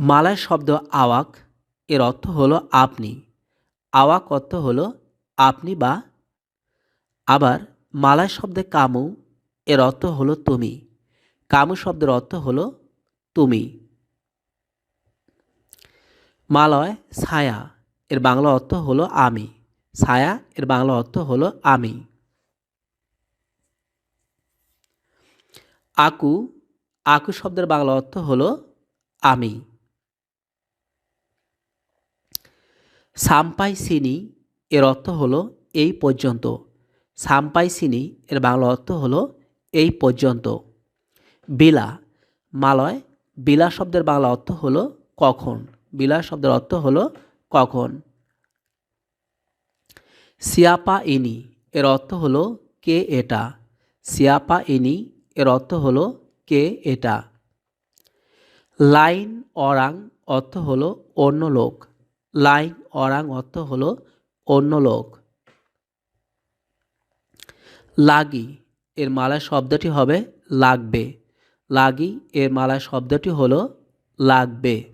মালয় শব্দ আওয়াক এর অর্থ হলো আপনি। আওয়াক অর্থ হলো আপনি বা আবার মালায় শব্দে কামু এর অর্থ হলো তুমি। কামু শব্দের অর্থ হলো তুমি। মালয় ছায়া এর বাংলা অর্থ হলো আমি। ছায়া এর বাংলা অর্থ হলো আমি। আকু আকু শব্দের বাংলা অর্থ হলো আমি। সাম্পাই সিনি এর অর্থ হলো এই পর্যন্ত। সাম্পাই সিনি এর বাংলা অর্থ হলো এই পর্যন্ত। বিলা, মালয়, বিলা শব্দের বাংলা অর্থ হলো কখন। বিলা শব্দের অর্থ হলো কখন। সিয়াপা ইনি এর অর্থ হলো কে এটা। সিয়াপা ইনি এর অর্থ হলো কে এটা। লাইন, অরাং অর্থ হলো অন্য লোক। লাইন অরাং অর্থ হলো অন্য লোক। লাগি, এর মালায় শব্দটি হবে লাগবে। লাগি, এর মালায় শব্দটি হলো লাগবে।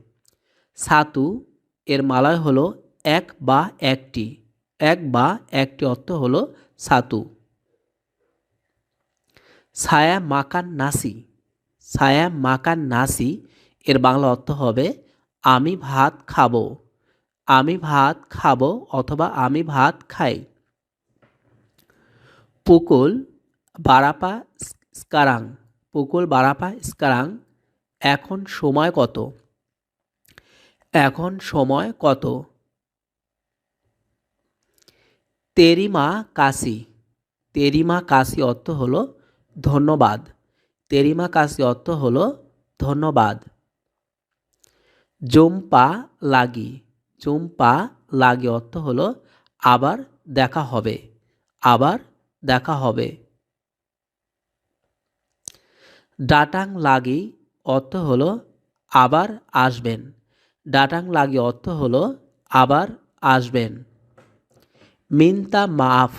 সাতু, এর মালায় হলো এক বা একটি। এক বা একটি অর্থ হলো সাতু। ছায়া মাকান নাসি ছায়া মাকান নাসি, এর বাংলা অর্থ হবে, আমি ভাত খাব। আমি ভাত খাব অথবা আমি ভাত খাই। পুকুল বারাপা স্কারাং। পুকুল বারাপা স্কারাং, এখন সময় কত? এখন সময় কত? তেরিমা কাশি। তেরিমা কাশি অর্থ হলো ধন্যবাদ। তেরিমা কাশি অর্থ হলো ধন্যবাদ। জম্পা লাগি। জুম্পা লাগে অর্থ হলো, আবার দেখা হবে, আবার দেখা হবে। ডাটাং লাগি অর্থ হলো, আবার আসবেন। ডাটাং লাগি অর্থ হলো, আবার আসবেন। মিন্তা মাফ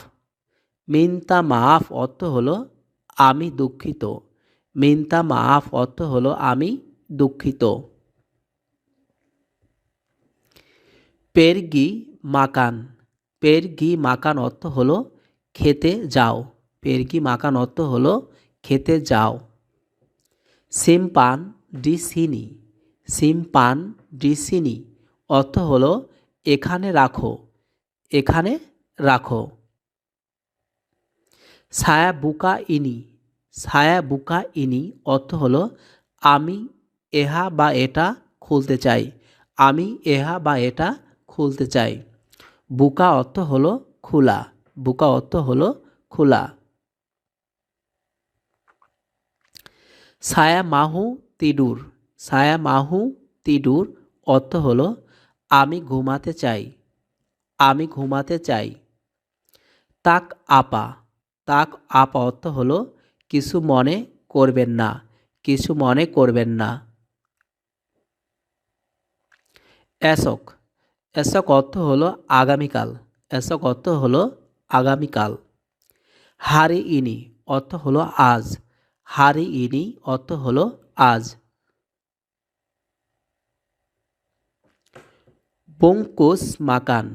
মিন্তা মাফ অর্থ হলো, আমি দুঃখিত। মিন্তা মাফ অর্থ হলো, আমি দুঃখিত। পেরগি মাকান। পেরগি মাকান অর্থ হলো খেতে যাও। পেরগি মাকান অর্থ হলো খেতে যাও। সিমপান ডিসিনি। সিমপান ডিসিনি অর্থ হলো এখানে রাখো। এখানে রাখো। ছায়া বুকা ইনি ছায়া বুকা ইনি অর্থ হলো আমি এহা বা এটা খুলতে চাই। আমি এহা বা এটা খুলতে চাই। বুকা অর্থ হলো খোলা। বুকা অর্থ হলো খোলা। ছায়া মাহু তিডুর। ছায়া মাহু তিডুর অর্থ হলো, আমি ঘুমাতে চাই। আমি ঘুমাতে চাই। তাক আপা। তাক আপা অর্থ হলো, কিছু মনে করবেন না। কিছু মনে করবেন না। এসক। এসক অর্থ হলো আগামীকাল এসক অর্থ হলো আগামীকাল। হারি ইনি অর্থ হলো আজ, হারি ইনি অর্থ হলো আজ। বঙ্কুস মাকান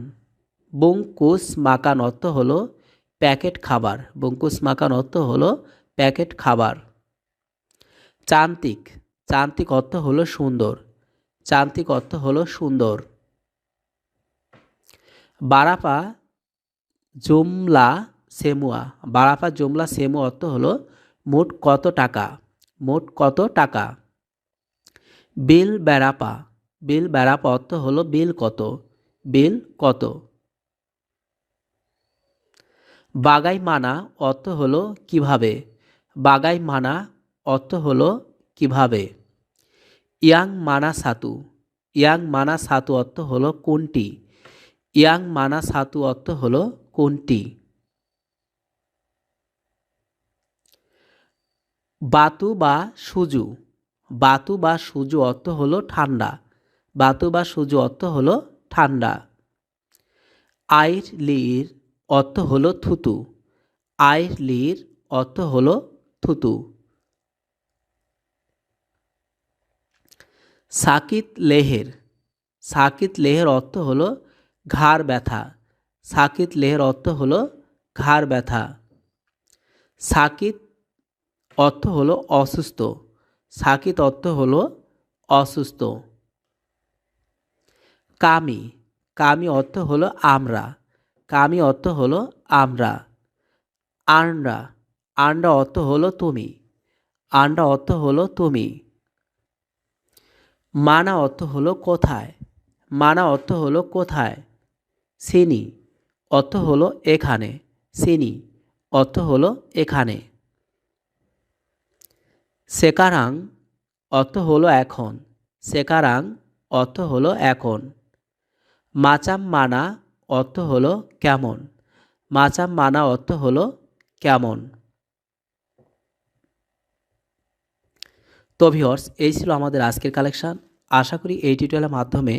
বঙ্কুস মাকান অর্থ হলো প্যাকেট খাবার বঙ্কুস মাকান অর্থ হলো প্যাকেট খাবার। চান্তিক চান্তিক অর্থ হলো সুন্দর, চান্তিক অর্থ হলো সুন্দর। বারাপা জুমলা সেমুয়া। বারাপা জুমলা সেমু অর্থ হলো মোট কত টাকা? মোট কত টাকা? বিল বেড়াপা বিল বেড়াপা অর্থ হলো বিল কত? বিল কত? বাগাই মানা অর্থ হলো কীভাবে? বাগাই মানা অর্থ হলো কীভাবে? ইয়াং মানা সাতু ইয়াং মানা সাতু অর্থ হলো কোনটি? ইয়াং মানা সাতু অর্থ হল কোনটি? বাতু বা সুজু। বাতু বা সুজু অর্থ হলো ঠান্ডা। বাতু বা সুজু অর্থ হলো ঠান্ডা। আইর লির অর্থ হলো থুতু। আইর লির অর্থ হলো থুতু। সাকিত লেহের। সাকিত লেহের অর্থ হলো ঘাড় ব্যথা। সাকিত লেহের অর্থ হলো ঘাড় ব্যথা। সাকিত অর্থ হলো অসুস্থ। সাকিত অর্থ হলো অসুস্থ। কামি। কামি অর্থ হলো আমরা। কামি অর্থ হলো আমরা। আন্ডা। আন্ডা অর্থ হলো তুমি। আন্ডা অর্থ হলো তুমি। মানা অর্থ হলো কোথায়? মানা অর্থ হলো কোথায়? সিনি, অর্থ হলো এখানে। সিনি, অর্থ হলো এখানে। সেকারাং, অর্থ হলো এখন। সেকারাং, অর্থ হলো এখন। মাচাম মানা অর্থ হলো কেমন। মাচাম মানা অর্থ হলো কেমন। তো ভিওর্স এই ছিল আমাদের আজকের কালেকশান। আশা করি এই টিউটোরিয়ালের মাধ্যমে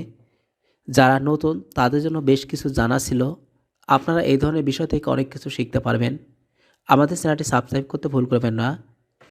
যারা নতুন, তাদের জন্য বেশ কিছু জানা ছিল। আপনারা এই ধরনের বিষয় থেকে অনেক কিছু শিখতে পারবেন। আমাদের চ্যানেলটি সাবস্ক্রাইব করতে ভুল করবেন না।